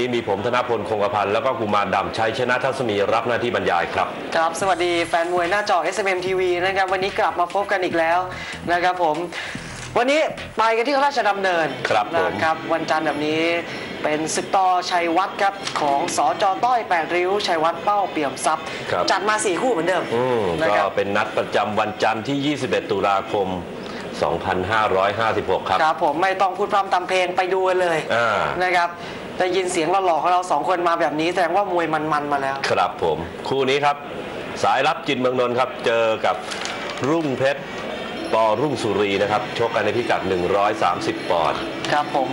นี้มีผมธนพลคงกระพันธ์แล้วก็กุมารดำชัยชนะทัศมีรับหน้าที่บรรยายครับ ครับสวัสดีแฟนมวยหน้าจอ SMM TV นะครับวันนี้กลับมาพบกันอีกแล้วนะครับผม วันนี้ไปกันที่ราชดำเนินครับผม นะครับวันจันทร์แบบนี้เป็นศึกต่อชัยวัฒน์ครับของสจต้อยแปดริ้วชัยวัฒน์เป้าเปี่ยมทรัพย์ ครับ จัดมาสี่คู่เหมือนเดิมอืมนะก็ครับ เป็นนัดประจำวันจันทร์ที่ 21 ตุลาคม 2556 ครับ ครับผมไม่ต้องพูดพร่ำทำเพลงไปดูกันเลยอ่านะครับ ได้ยินเสียงหล่อๆของเราสองคนมาแบบนี้แสดงว่ามวยมันๆมาแล้ว ครับผม คู่นี้ครับ สายรับจินเมืองนนท์ครับ เจอกับรุ่งเพชรปอรุ่งสุรีนะครับชกกันในพิกัด 130 ปอนด์ครับผม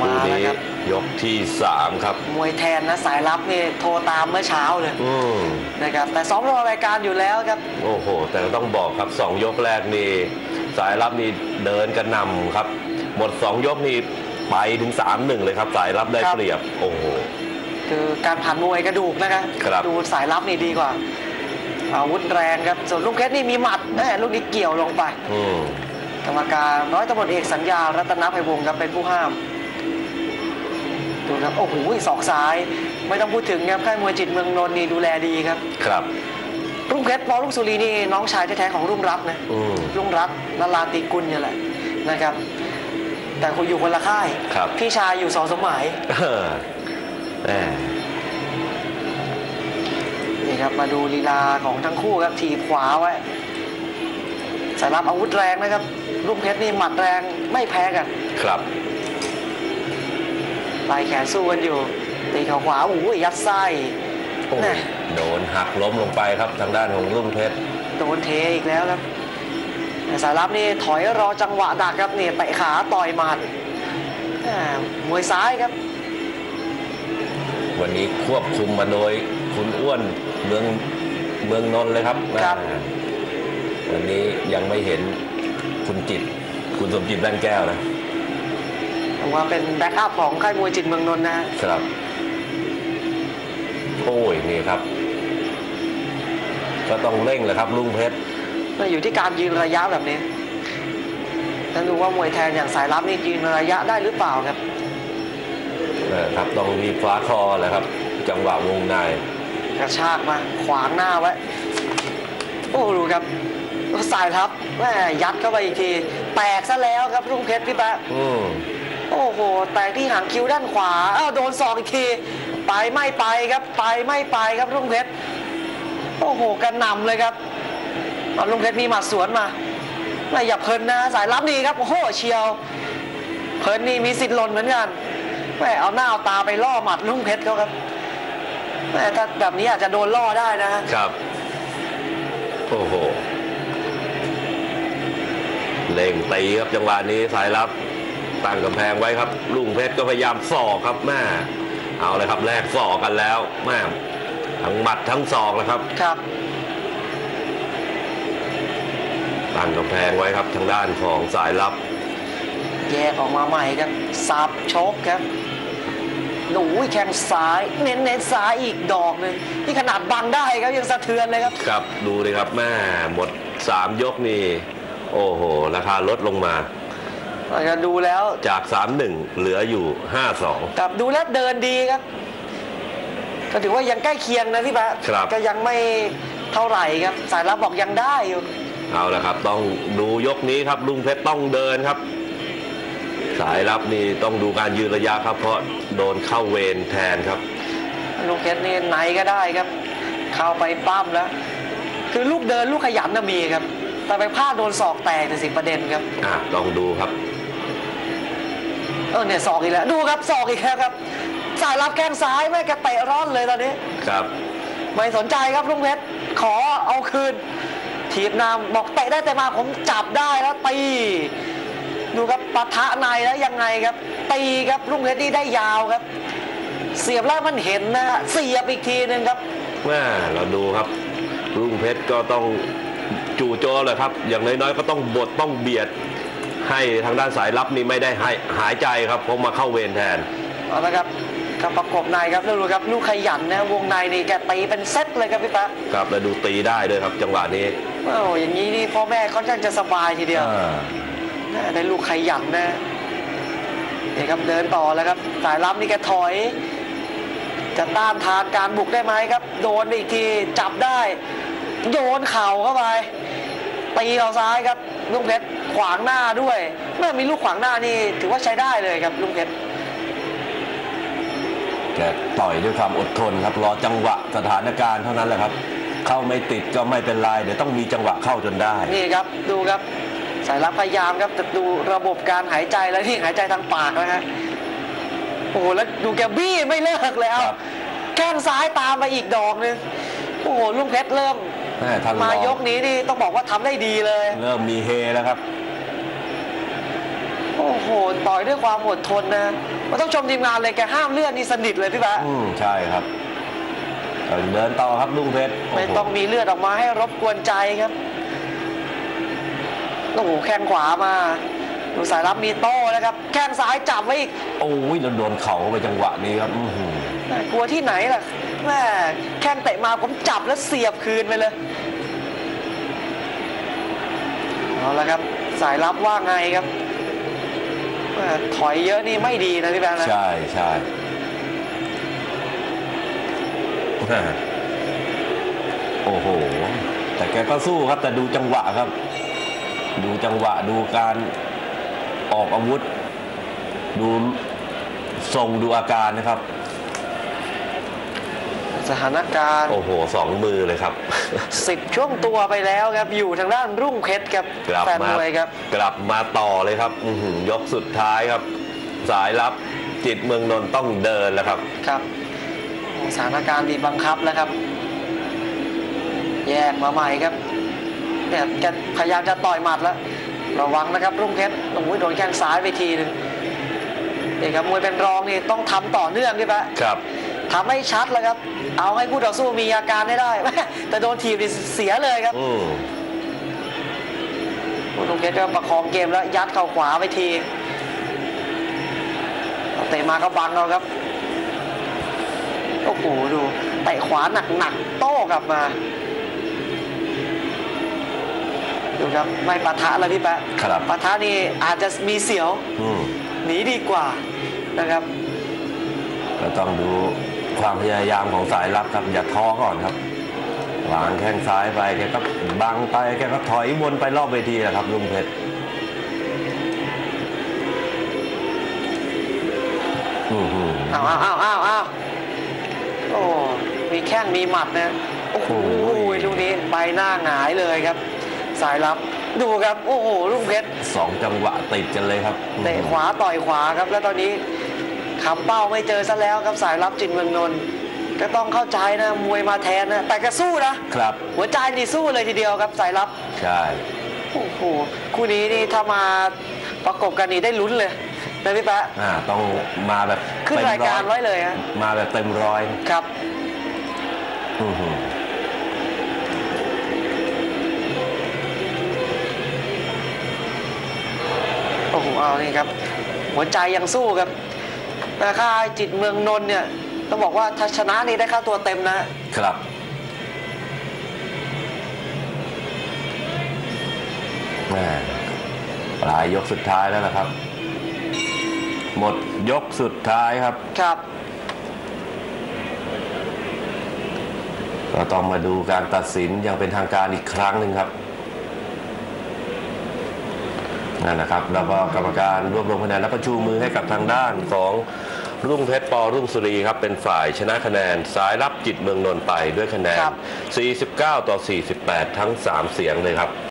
มาคู่แล้วนี้ครับ ยกที่ 3 ครับ มวยแทนนะสายลับนี่โทรตามเมื่อเช้าเลยอืมนะครับแต่ซ้อมรอรายการอยู่แล้วครับ โอ้โห แต่ต้องบอกครับ 2 ยกแรกนี่สายรับนี่เดินกระหนำครับ หมด 2 ยกนี่ ไปถึง3-1เลยครับ สายรับได้ครับเปรียบ โอ้โหคือการผ่านมวยกระดูกนะครับครับดูสายลับนี่ดีกว่า อาวุธแรงครับ ส่วนลูกเพชรนี่มีหมัดแม่ลูกนี้เกี่ยวลงไปอืมกรรมการร้อยตำรวจเอกสัญญารัตนภัยวงศ์ครับเป็นผู้ห้ามดูครับโอ้โหศอกซ้าย ไม่ต้องพูดถึงครับค่ายมวยจิตเมืองนนท์นี่ดูแลดีครับ ครับ รุ่งเพชรปอรุ่งสุรีนี่น้องชายแท้ๆของรุ่งรัตน์นะอืมรุ่งรัตน์นราตีกุลเนี่ยแหละนะครับ แต่คุณอยู่คนละค่าย ครับ พี่ชายอยู่สองสมัยเออแหมนี่ครับมาดูลีลาของทั้งคู่ครับทีบขวาไว้สายรับอาวุธแรงนะครับรุ่งเพชรนี่หมัดแรงไม่แพ้กันครับ ปลายแขนสู้กันอยู่ ตีเข่าขวาโอ้ยยัดไส้โอ้แน่โดนหักล้มลงไปครับทางด้านของรุ่งเพชรโดนเทอีกแล้วครับแต่ สายรับนี่ถอยรอจังหวะดักครับนี่เตะขาต่อยหมัดแหม่มวยซ้ายครับ วันนี้ควบคุมมาโดยคุณอ้วนเมืองเมืองนนท์เลยครับครับอ่าวันนี้ยังไม่เห็นคุณจิต คุณสมจิตแว่นแก้วนะผมว่าเป็นแบ็กอัพของค่ายมวยจิตเมืองนนท์นะครับ โอ้ยนี่ครับ ก็ต้องเร่งแหละครับลุงเพชรมัน อยู่ที่การยืนระยะแบบนี้แล้วดูว่ามวยแทนอย่างสายรับนี่ยืนระยะได้หรือเปล่าครับนะครับต้องมีฟ้าคอแหละครับ จังหวะวงในกระชากมาขวางหน้าไว้ โอ้ดูครับสายทับแม่ยัดเข้าไปอีกที แตกซะแล้วครับรุ่งเพชรพี่แป๊ะอืมโอ้โห แตกที่หางคิ้วด้านขวาอ้าวโดนศอกอีกที ไปไม่ไปครับ ไปไม่ไปครับรุ่งเพชร โอ้โหกระหน่ำเลยครับ เอารุ่งเพชรมีหมัดสวนมาไม่อย่าเพลินนะสายรับดีครับโอ้โหเชียว เพลินนี่มีสิทธิ์หล่นเหมือนกันแม่เอาหน้าเอาตาไปล่อหมัดรุ่งเพชรเขาครับแม่ถ้าแบบนี้อาจจะโดนล่อได้นะครับ โอ้โหเล่งตีครับจังหวะนี้สายรับตั้งกำแพงไว้ครับ ลุงเพชรก็พยายามสอกครับแม่เอาเลยครับแลกสอกกันแล้วแม่ทั้งหมัดทั้งศอกนะครับครับ ตั้งกำแพงไว้ครับทางด้านของสายลับ แยกออกมาใหม่ครับสับชกครับหนูแข้งซ้ายเน้นเน้นซ้ายอีกดอกหนึ่งที่ขนาดบังได้ครับยังสะเทือนเลยครับครับดูเลยครับแม่หมดสามยกนี่โอ้โหราคาลดลงมาก็ดูแล้วจาก 3-1 เหลืออยู่ 5-2กับดูแล้วเดินดีครับ ก็ถือว่ายังใกล้เคียงนะพี่แป๊ะครับก็ยังไม่เท่าไหร่ครับ สายรับบอกยังได้อยู่ เอาละครับ ต้องดูยกนี้ครับลุงเพชรต้องเดินครับ สายรับนี่ต้องดูการยืนระยะครับ เพราะโดนเข้าเวรแทนครับลูกเพชรนี่ไหนก็ได้ครับ เข้าไปปั้มแล้ว คือลูกเดินลูกขยันน่ะมีครับ แต่ไปพลาดโดนศอกแตกแต่สิประเด็นครับอะลองดูครับเออเนี่ยศอกอีกแล้วดูครับศอกอีกแล้วครับ สายรับแข้งซ้ายแม่งแกเตะร้อนเลยตอนนี้ครับ ไม่สนใจครับลุงเพชรขอเอาคืน ถีบนำบอกเตะได้แต่มาผมจับได้แล้วตีดูครับปะทะในแล้วยังไงครับตีครับลุงเพชรนี่ได้ยาวครับ เสียบแล้วมันเห็นนะฮะเสียบอีกทีหนึ่งครับแม่เราดูครับลุงเพชรก็ต้องจู่โจมเลยครับ อย่างน้อยๆก็ต้องบดต้องเบียด ให้ทางด้านสายลับนี่ไม่ได้หายหายใจครับเพราะมาเข้าเวรแทนเอาละครับกับประกบในครับแล้วดูครับลูกขยันนะวงในนี่แกตีเป็นเซตเลยครับพี่ป๊ะครับแล้วดูตีได้ด้วยครับจังหวะนี้ โอ้อย่างนี้นี่พ่อแม่ค่อนข้างจะสบายทีเดียวอ่าได้ลูกขยันนะนี่ครับเดินต่อแล้วครับ สายรับนี่แกถอย จะต้านทานการบุกได้ไหมครับ โดนอีกทีจับได้ โยนเข่าเข้าไปตีเอาซ้ายครับลุงเพชรขวางหน้าด้วยเมื่อมีลูกขวางหน้านี่ถือว่าใช้ได้เลยครับลุงเพชรแกต่อยด้วยความอดทนครับรอจังหวะสถานการณ์เท่านั้นแหละครับ เข้าไม่ติดก็ไม่เป็นไรเดี๋ยวต้องมีจังหวะเข้าจนได้ นี่ครับดูครับสายรับพยายามครับแต่ดูระบบการหายใจแล้วนี่หายใจทางปากนะฮะโอ้โหแล้วดูแกบี้ไม่เลิกแล้วครับแข้งซ้ายตามมาอีกดอกหนึงโอ้โหลุงเพชรเริ่มแม่ท่านมารองยกนี้นี่ต้องบอกว่าทำได้ดีเลย เริ่มมีเฮแล้วครับ โอ้โหต่อยด้วยความอดทนนะมันต้องชมทีมงานเลยแกห้ามเลือดนี่สนิทเลยพี่แป๊ะอืมใช่ครับ เดินต่อครับลุงเพชรไม่ต้องมีเลือดออกมาให้รบกวนใจครับโอ้โหแข้งขวามาดูสายรับมีโต้นะครับ แข้งซ้ายจับไว้อีกโอ้ยแล้วโดนเข่าเข้าไปจังหวะนี้ครับอื้อหือแม่กลัวที่ไหนล่ะแม่แข้งเตะมาผมจับแล้วเสียบคืนไปเลยเอาละครับสายรับว่าไงครับแม่ถอยเยอะนี่ไม่ดีนะพี่แบงค์นะใช่ใช่ โอ้โห แต่แกก็สู้ครับ แต่ดูจังหวะครับ ดูจังหวะดูการออกอาวุธ ดูทรงดูอาการนะครับ สถานการณ์ โอ้โหสองมือเลยครับสิบช่วงตัวไปแล้วครับ อยู่ทางด้านรุ่งเพชรครับกลับแฟนมามวยครับ กลับมาต่อเลยครับอื้อหือยกสุดท้ายครับ สายลับจิตเมืองนนท์ต้องเดินแล้วครับครับ สถานการณ์บีบบังคับแล้วครับ แยกมาใหม่ครับเนี่ยแกพยายามจะต่อยหมัดแล้ว ระวังนะครับรุ่งเพชรโอ้โหโดนแข้งซ้ายไปทีหนึงนี่ครับมวยเป็นรองนี่ต้องทำต่อเนื่องพี่ปะครับทำให้ชัดแล้วครับ เอาให้ผู้ต่อสู้มีอาการให้ได้ แต่โดนทีบนี่เสียเลยครับอืมรุ่งเพชรก็ประคองเกมแล้วยัดเข่าขวาไปทีเอาเตะมาก็บังเอาครับ โอ้โหดูเตะขวาหนักๆโต้กลับมา ดูครับไม่ปะทะแล้วพี่แปะครับปะทะนี่อาจจะมีเสียวอืมหนีดีกว่านะครับ ก็ต้องดูความพยายามของสายลับครับอย่าท้อก่อนครับวางแข้งซ้ายไปแกก็บังไปแกก็ถอยวนไปรอบเวทีแหละครับลุงเพชรอือหืออ้าวอ้าวอ้าวอ้าวอ้าว โอ้มีแข้งมีหมัดนะโอ้โหโอ้ยลูกนี้ใบหน้าหงายเลยครับ สายลับดูครับโอ้โหลูกเพชรสองจังหวะติดกันเลยครับเตะขวาต่อยขวาครับ แล้วตอนนี้คำเป้าไม่เจอซะแล้วครับสายลับจินเมืองนนท์ก็ต้องเข้าใจนะมวยมาแทนนะแต่ก็สู้นะครับ หัวใจนี่สู้เลยทีเดียวครับสายลับใช่โอ้โหคู่นี้นี่ถ้ามาประกบกันนี่ได้ลุ้นเลย นะพี่แปะอ่าต้องมาแบบขึ้นเต็มรายการอไว้เลยฮะมาแบบเต็มร้อยครับอือหือโอ้โหเอานี่ครับ หัวใจยังสู้ครับแต่ค่ายจิตเมืองนนท์เนี่ย ต้องบอกว่าถ้าชนะนี่ได้ค่าตัวเต็มนะ ครับแม่ปลายยกสุดท้ายแล้วนะครับ หมดยกสุดท้ายครับ ครับก็ต้องมาดูการตัดสินอย่างเป็นทางการอีกครั้งหนึ่งครับนั่นนะครับแล้วก็กรรมการรวบรวมคะแนนและประชูมือให้กับทางด้านของรุ่งเพชรปอรุ่งสุรีครับ เป็นฝ่ายชนะคะแนนสายรับจิตเมืองนนท์ไปด้วยคะแนนครับ49 ต่อ 48 ทั้ง 3 เสียงเลยครับ